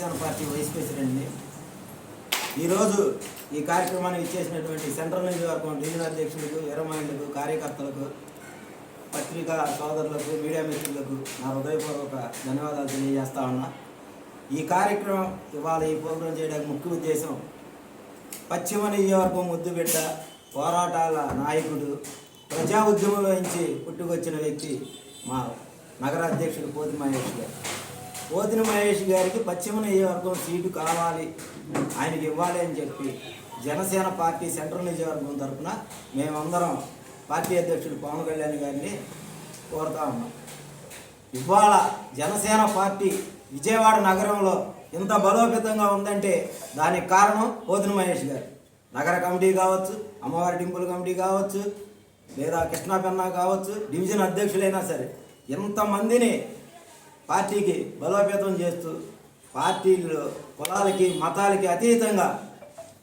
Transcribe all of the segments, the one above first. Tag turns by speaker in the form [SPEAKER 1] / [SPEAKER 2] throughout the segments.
[SPEAKER 1] Party vice ప్రెసిడెంట్ని. ఈరోజు ఈ కార్యక్రమానికి ఇచ్చేసినటువంటి సెంట్రల్ నియోజకవర్గం రీజనల్ అధ్యక్షులకు ఎరమాయిలకు కార్యకర్తలకు పత్రికా సోదరులకు మీడియా మిత్రులకు నా హృదయపూర్వక ధన్యవాదాలు తెలియజేస్తా ఉన్నా. ఈ కార్యక్రమం ఇవాళ ఈ ప్రోగ్రాం చేయడానికి ముఖ్య ఉద్దేశం పశ్చిమ నియోజకవర్గం ముద్దుబిడ్డ పోరాటాల నాయకుడు ప్రజా ఉద్యమంలో నుంచి పుట్టుకొచ్చిన వ్యక్తి మా నగరాధ్యక్షుడు పోతి మహేష్ గారు. పోతిన మహేష్ గారికి పశ్చిమ నియోజకవర్గం సీటు కావాలి. ఆయనకి ఇవ్వాలి అని చెప్పి జనసేన పార్టీ సెంట్రల్ నియోజకవర్గం తరఫున మేమందరం పార్టీ అధ్యక్షుడు పవన్ కళ్యాణ్ గారిని కోరుతా ఉన్నాం. ఇవాళ జనసేన పార్టీ విజయవాడ నగరంలో ఇంత బలోపేతంగా ఉందంటే దానికి కారణం పోతిన మహేష్ గారు. నగర కమిటీ కావచ్చు అమ్మవారి టెంపుల్ కమిటీ కావచ్చు లేదా కృష్ణా పెన్నా కావచ్చు డివిజన్ అధ్యక్షులైనా సరే ఇంతమందిని పార్టీకి బలోపేతం చేస్తూ పార్టీలు కులాలకి మతాలకి అతీతంగా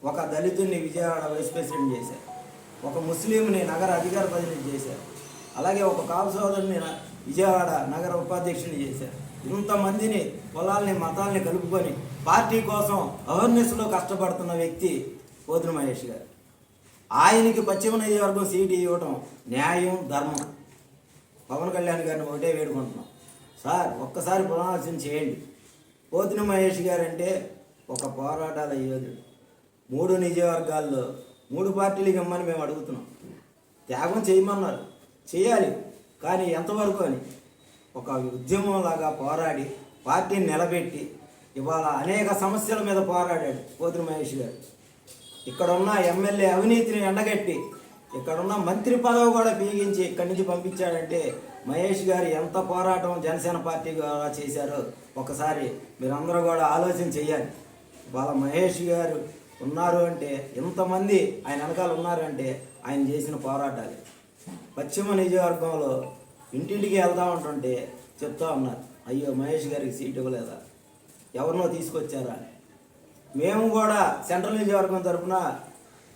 [SPEAKER 1] ఒక దళితుడిని విజయవాడ వైస్ ప్రెసిడెంట్ చేశారు. ఒక ముస్లింని నగర అధికార ప్రతినిధి చేశారు. అలాగే ఒక కాపు సోదరుని విజయవాడ నగర ఉపాధ్యక్షుని చేశారు. ఇంతమందిని కులాలని మతాల్ని కలుపుకొని పార్టీ కోసం అవేర్నెస్లో కష్టపడుతున్న వ్యక్తి పోతుని మహేష్ గారు. ఆయనకి పశ్చిమ నియోజకవర్గం సీటు ఇవ్వటం న్యాయం ధర్మం. పవన్ కళ్యాణ్ గారిని ఒకటే వేడుకుంటున్నాం. సార్ ఒక్కసారి పునరాలోచన చేయండి. పోతిన మహేష్ గారు అంటే ఒక పోరాటాల యోధుడు. మూడు నియోజకవర్గాల్లో మూడు పార్టీలు ఇమ్మని మేము అడుగుతున్నాం. త్యాగం చేయమన్నారు. చేయాలి కానీ ఎంతవరకు అని? ఒక ఉద్యమంలాగా పోరాడి పార్టీని నిలబెట్టి ఇవాళ అనేక సమస్యల మీద పోరాడాడు పోతిన మహేష్ గారు. ఇక్కడున్న ఎమ్మెల్యే అవినీతిని ఎండగట్టి ఇక్కడున్న మంత్రి పదవి కూడా పీగించి ఇక్కడి నుంచి పంపించాడంటే మహేష్ గారు ఎంత పోరాటం జనసేన పార్టీ ద్వారా చేశారో ఒకసారి మీరందరూ కూడా ఆలోచన చేయాలి. వాళ్ళ మహేష్ గారు ఉన్నారు అంటే ఇంతమంది ఆయన వెనకాల ఉన్నారంటే ఆయన చేసిన పోరాటాలు. పశ్చిమ నియోజకవర్గంలో ఇంటింటికి వెళ్తా ఉంటుంటే చెప్తా ఉన్నారు అయ్యో మహేష్ గారికి సీట్ ఇవ్వలేదా? ఎవరినో తీసుకొచ్చారా? మేము కూడా సెంట్రల్ నియోజకవర్గం తరఫున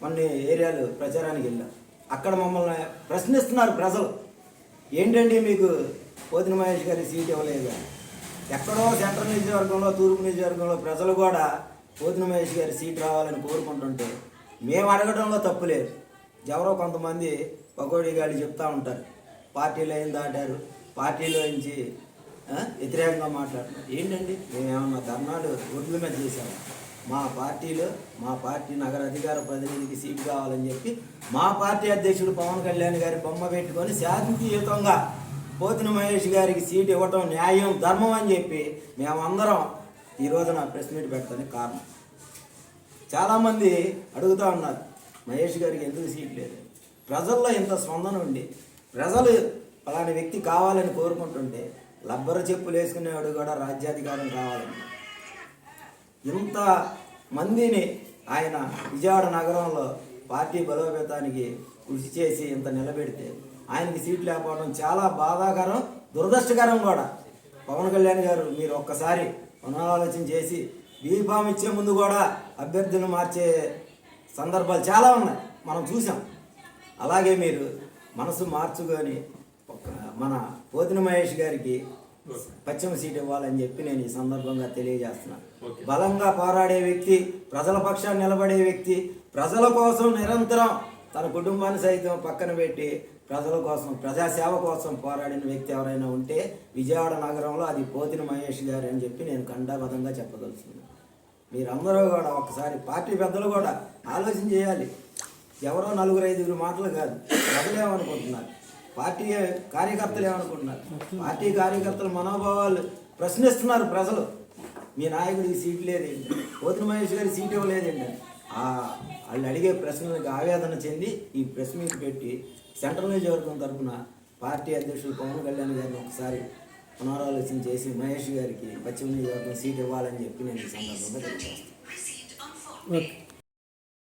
[SPEAKER 1] కొన్ని ఏరియాలు ప్రచారానికి వెళ్ళాం. అక్కడ మమ్మల్ని ప్రశ్నిస్తున్నారు ప్రజలు. ఏంటండి మీకు పోతిన మహేష్ గారి సీట్ ఇవ్వలేదు? ఎక్కడో సెంట్రల్ నియోజకవర్గంలో తూర్పు నియోజకవర్గంలో ప్రజలు కూడా పోతిన మహేష్ గారి సీట్ రావాలని కోరుకుంటుంటే మేము అడగడంలో తప్పు లేదు. ఎవరో కొంతమంది పకోడీ గాడి చెప్తా ఉంటారు. పార్టీలో ఏం దాటారు. పార్టీలో నుంచి వ్యతిరేకంగా మాట్లాడుతున్నారు. ఏంటండి? మేము ఏమన్నా ధర్నాలు రోడ్ల మీద చేశాము? మా పార్టీలో మా పార్టీ నగర అధికార ప్రతినిధికి సీటు కావాలని చెప్పి మా పార్టీ అధ్యక్షుడు పవన్ కళ్యాణ్ గారి బొమ్మ పెట్టుకొని శాంతియుతంగా పోతిన మహేష్ గారికి సీటు ఇవ్వటం న్యాయం ధర్మం అని చెప్పి మేమందరం ఈ రోజున ప్రెస్ మీట్ పెడతానికి కారణం. చాలామంది అడుగుతూ ఉన్నారు మహేష్ గారికి ఎందుకు సీట్ లేదు? ప్రజల్లో ఇంత స్పందన ఉండి ప్రజలు అలాంటి వ్యక్తి కావాలని కోరుకుంటుంటే లబ్బర చెప్పులు వేసుకునేవాడు కూడా రాజ్యాధికారం కావాలని ఇంత మందిని ఆయన విజయవాడ నగరంలో పార్టీ బలోపేతానికి కృషి చేసి ఇంత నిలబెడితే ఆయనకి సీట్ లేకపోవడం చాలా బాధాకరం దురదృష్టకరం కూడా. పవన్ కళ్యాణ్ గారు మీరు ఒక్కసారి పునరాలోచన చేసి బీఫామ్ ఇచ్చే ముందు కూడా అభ్యర్థులు మార్చే సందర్భాలు చాలా ఉన్నాయి మనం చూసాం అలాగే మీరు మనసు మార్చుకొని ఒక మన పోతిన మహేష్ గారికి పశ్చిమ సీట్ ఇవ్వాలని చెప్పి నేను ఈ సందర్భంగా తెలియజేస్తున్నాను. బలంగా పోరాడే వ్యక్తి ప్రజల పక్షాన్ని నిలబడే వ్యక్తి ప్రజల కోసం నిరంతరం తన కుటుంబాన్ని సైతం పక్కన పెట్టి ప్రజల కోసం ప్రజాసేవ కోసం పోరాడిన వ్యక్తి ఎవరైనా ఉంటే విజయవాడ నగరంలో అది పోతిన మహేష్ గారు అని చెప్పి నేను ఖండాబద్ధంగా చెప్పదలుచుకున్నాను. మీరందరూ కూడా ఒకసారి పార్టీ పెద్దలు కూడా ఆలోచన చేయాలి. ఎవరో నలుగురు ఐదుగురు మాటలు కాదు. ప్రజలు ఏమనుకుంటున్నారు? పార్టీ కార్యకర్తలు ఏమనుకుంటున్నారు? పార్టీ కార్యకర్తల మనోభావాలు ప్రశ్నిస్తున్నారు ప్రజలు. మీ నాయకుడికి సీట్ లేదేంటి పోతిన మహేష్ గారి సీట్ ఇవ్వలేదండి. వాళ్ళు అడిగే ప్రశ్నలకు ఆవేదన చెంది ఈ ప్రెస్ మీట్ పెట్టి సెంట్రల్ నియోజకవర్గం తరఫున పార్టీ అధ్యక్షులు పవన్ కళ్యాణ్ గారిని ఒకసారి పునరాలోచన చేసి మహేష్ గారికి పశ్చిమ నియోజకవర్గం సీట్ ఇవ్వాలని చెప్పి నేను ఈ సందర్భంగా తెలియజేస్తాను.